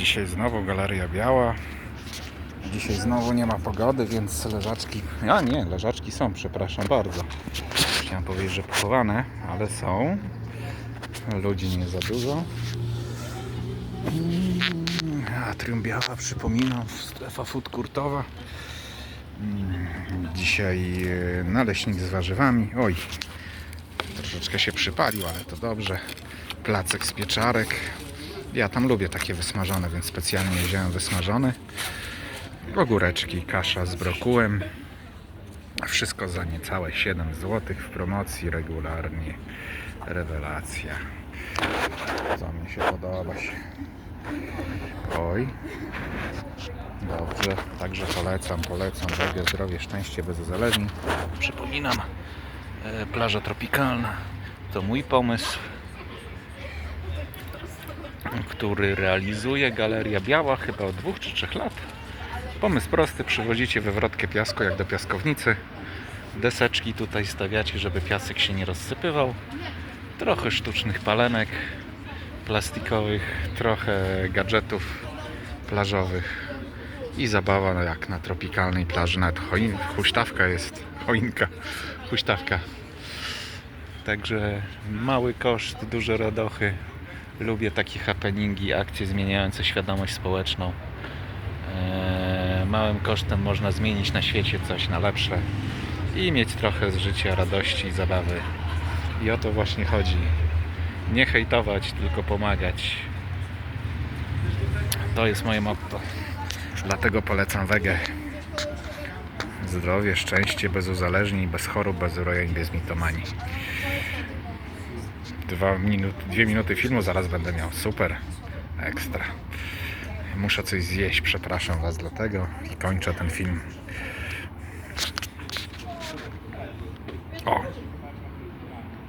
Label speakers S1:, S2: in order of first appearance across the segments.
S1: Dzisiaj znowu Galeria Biała. Dzisiaj znowu nie ma pogody, więc leżaczki. A nie, leżaczki są, przepraszam bardzo. Chciałem powiedzieć, że pochowane, ale są. Ludzi nie za dużo. Mm, Atrium Biała, przypominam, strefa food kurtowa. Mm, Dzisiaj e, naleśnik z warzywami. Oj, troszeczkę się przypalił, ale to dobrze. Placek z pieczarek. Ja tam lubię takie wysmażone, więc specjalnie wziąłem wysmażony. Ogóreczki, kasza z brokułem. Wszystko za niecałe 7 zł w promocji regularnie. Rewelacja. Co mi się podoba się. Oj. Dobrze, także polecam, polecam. Wege, zdrowie, szczęście, bez uzależnień. Przypominam, e, plaża tropikalna to mój pomysł, który realizuje Galeria Biała chyba od dwóch czy trzech lat. Pomysł prosty, przywozicie wywrotkę piasku jak do piaskownicy. Deseczki tutaj stawiacie, żeby piasek się nie rozsypywał. Trochę sztucznych palenek plastikowych, trochę gadżetów plażowych i zabawa jak na tropikalnej plaży, nawet choin, huśtawka jest, choinka, huśtawka. Także mały koszt, duże radochy. Lubię takie happeningi, akcje zmieniające świadomość społeczną. Eee, małym kosztem można zmienić na świecie coś na lepsze i mieć trochę z życia radości i zabawy. I o to właśnie chodzi. Nie hejtować, tylko pomagać. To jest moje motto. Dlatego polecam wegę. Zdrowie, szczęście, bez uzależnień, bez chorób, bez urojeń, bez mitomanii. Dwa minut, dwie minuty filmu zaraz będę miał. Super. Ekstra. Muszę coś zjeść, przepraszam Was dlatego i kończę ten film. O!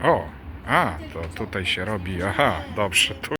S1: O! A, to tutaj się robi. Aha, dobrze. Tu